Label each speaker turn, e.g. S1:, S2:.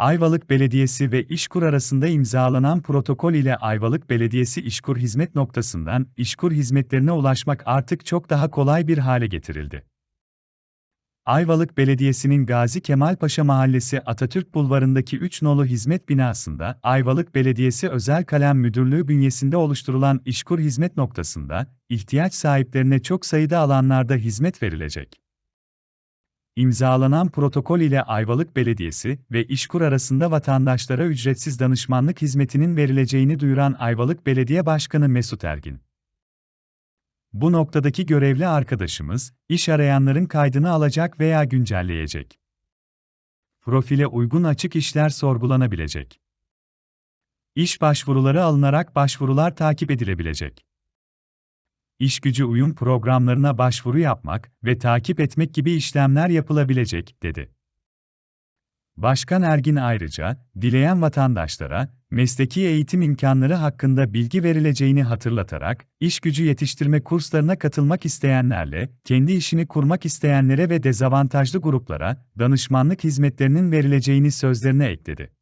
S1: Ayvalık Belediyesi ve İşkur arasında imzalanan protokol ile Ayvalık Belediyesi İşkur hizmet noktasından İşkur hizmetlerine ulaşmak artık çok daha kolay bir hale getirildi. Ayvalık Belediyesi'nin Gazi Kemal Paşa Mahallesi Atatürk Bulvarı'ndaki 3 nolu hizmet binasında Ayvalık Belediyesi Özel Kalem Müdürlüğü bünyesinde oluşturulan İşkur hizmet noktasında ihtiyaç sahiplerine çok sayıda alanlarda hizmet verilecek. İmzalanan protokol ile Ayvalık Belediyesi ve İşkur arasında vatandaşlara ücretsiz danışmanlık hizmetinin verileceğini duyuran Ayvalık Belediye Başkanı Mesut Ergin. Bu noktadaki görevli arkadaşımız, iş arayanların kaydını alacak veya güncelleyecek. Profile uygun açık işler sorgulanabilecek. İş başvuruları alınarak başvurular takip edilebilecek. İş gücü uyum programlarına başvuru yapmak ve takip etmek gibi işlemler yapılabilecek, dedi. Başkan Ergin ayrıca, dileyen vatandaşlara, mesleki eğitim imkanları hakkında bilgi verileceğini hatırlatarak, iş gücü yetiştirme kurslarına katılmak isteyenlerle, kendi işini kurmak isteyenlere ve dezavantajlı gruplara, danışmanlık hizmetlerinin verileceğini sözlerine ekledi.